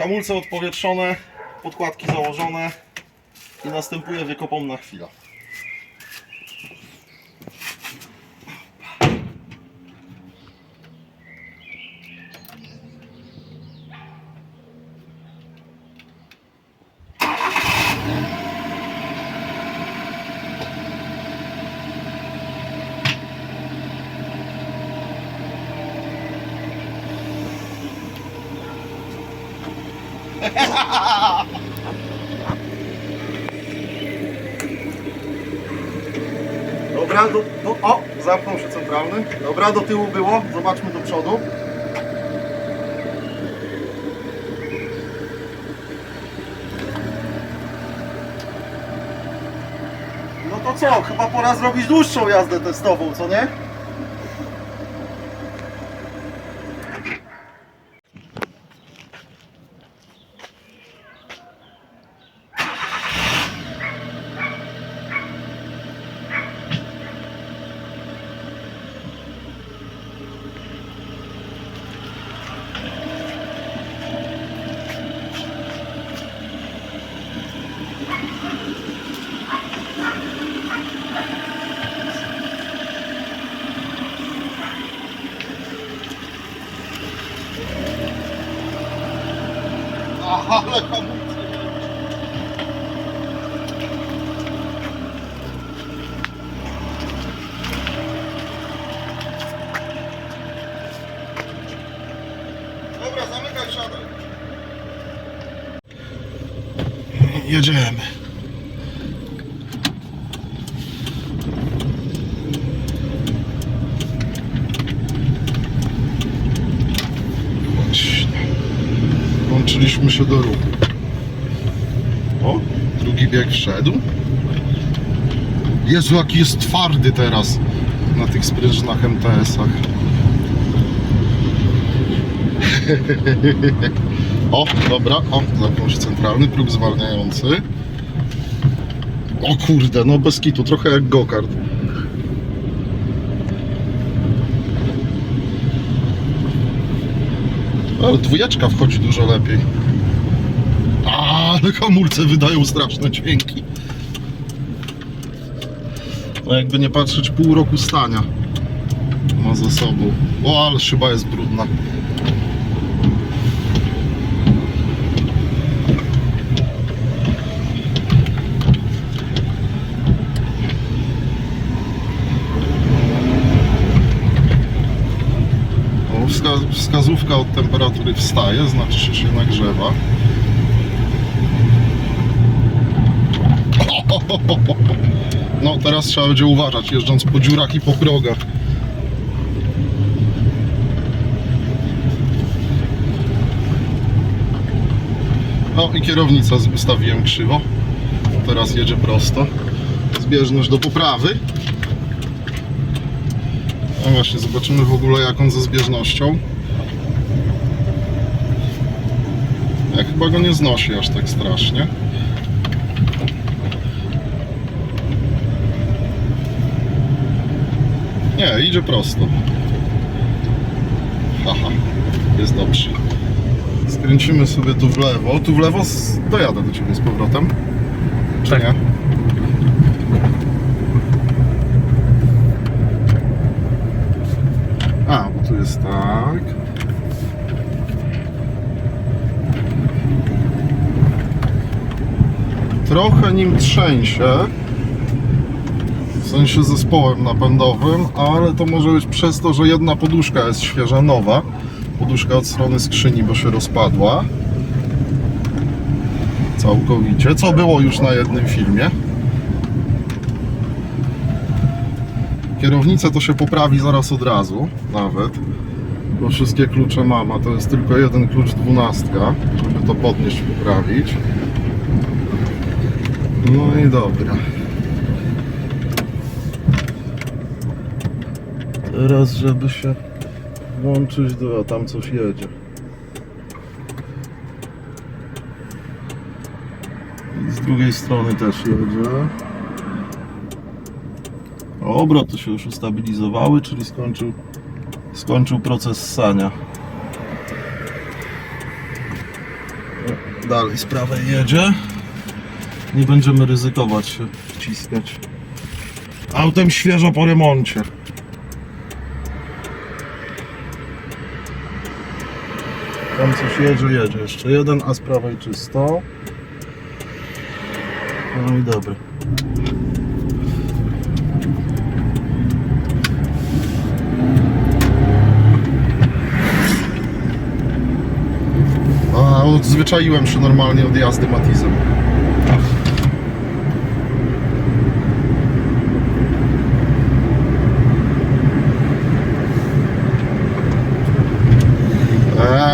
Hamulce odpowietrzone, podkładki założone i następuje wiekopomna chwila. Dobra, do, do, o, zamknął się centralny. Dobra, do tyłu było, zobaczmy do przodu. No to co, chyba pora zrobić dłuższą jazdę testową, co nie? Ale hamulce. Dobra, zamykaj siadaj. Jedziemy. Właśnie. Włączyliśmy się do ruchu. O, drugi bieg wszedł. Jezu, jaki jest twardy teraz na tych sprężynach MTS-ach. o, dobra, o, zamknął centralny próg zwalniający. O kurde, no bez kitu, trochę jak go-kart. Ale dwójeczka wchodzi dużo lepiej. Ale hamulce wydają straszne dźwięki. No jakby nie patrzeć, pół roku stania ma za sobą. O, ale szyba jest brudna. Wskazówka od temperatury wstaje, znaczy że się nagrzewa. No teraz trzeba będzie uważać, jeżdżąc po dziurach i po progach. No i kierownicę ustawiłem krzywo. Teraz jedzie prosto. Zbieżność do poprawy. No właśnie, zobaczymy w ogóle jak on ze zbieżnością. Ja chyba go nie znosi aż tak strasznie. Nie, idzie prosto. Haha, jest dobrze. Skręcimy sobie tu w lewo. Tu w lewo z- dojadę do ciebie z powrotem. Czy Tak. nie? A, bo tu jest tak. Trochę nim trzęsie. W sensie zespołem napędowym, ale to może być przez to, że jedna poduszka jest świeża, nowa. Poduszka od strony skrzyni, bo się rozpadła. Całkowicie, co było już na jednym filmie. Kierownica to się poprawi zaraz od razu, nawet. Bo wszystkie klucze mam, a to jest tylko jeden klucz dwunastka, żeby to podnieść, poprawić. No i dobra. Teraz, żeby się włączyć, do, a tam coś jedzie. I z drugiej strony też jedzie. Obroty się już ustabilizowały, czyli skończył, skończył proces ssania. dalej z prawej jedzie. Nie będziemy ryzykować się wciskać. Autem świeżo po remoncie. Tam coś jedzie, jedzie. Jeszcze jeden, a z prawej czysto. No i dobra. A, odzwyczaiłem się normalnie od jazdy Matizem.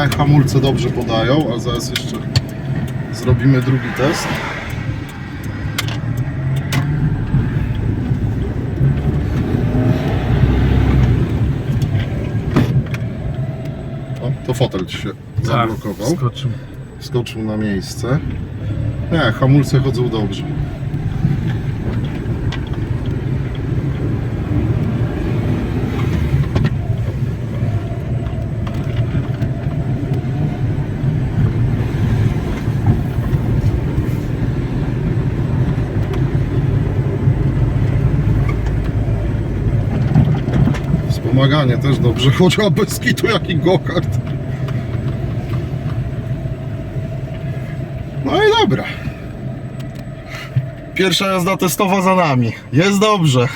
Eee, hamulce dobrze podają, a zaraz jeszcze zrobimy drugi test. O, to fotel ci się zablokował. Skoczył. Skoczył na miejsce. Nie, hamulce chodzą dobrze. Wspomaganie też dobrze chodzi, a bez kitu jaki go-kart. No i dobra. Pierwsza jazda testowa za nami. Jest dobrze.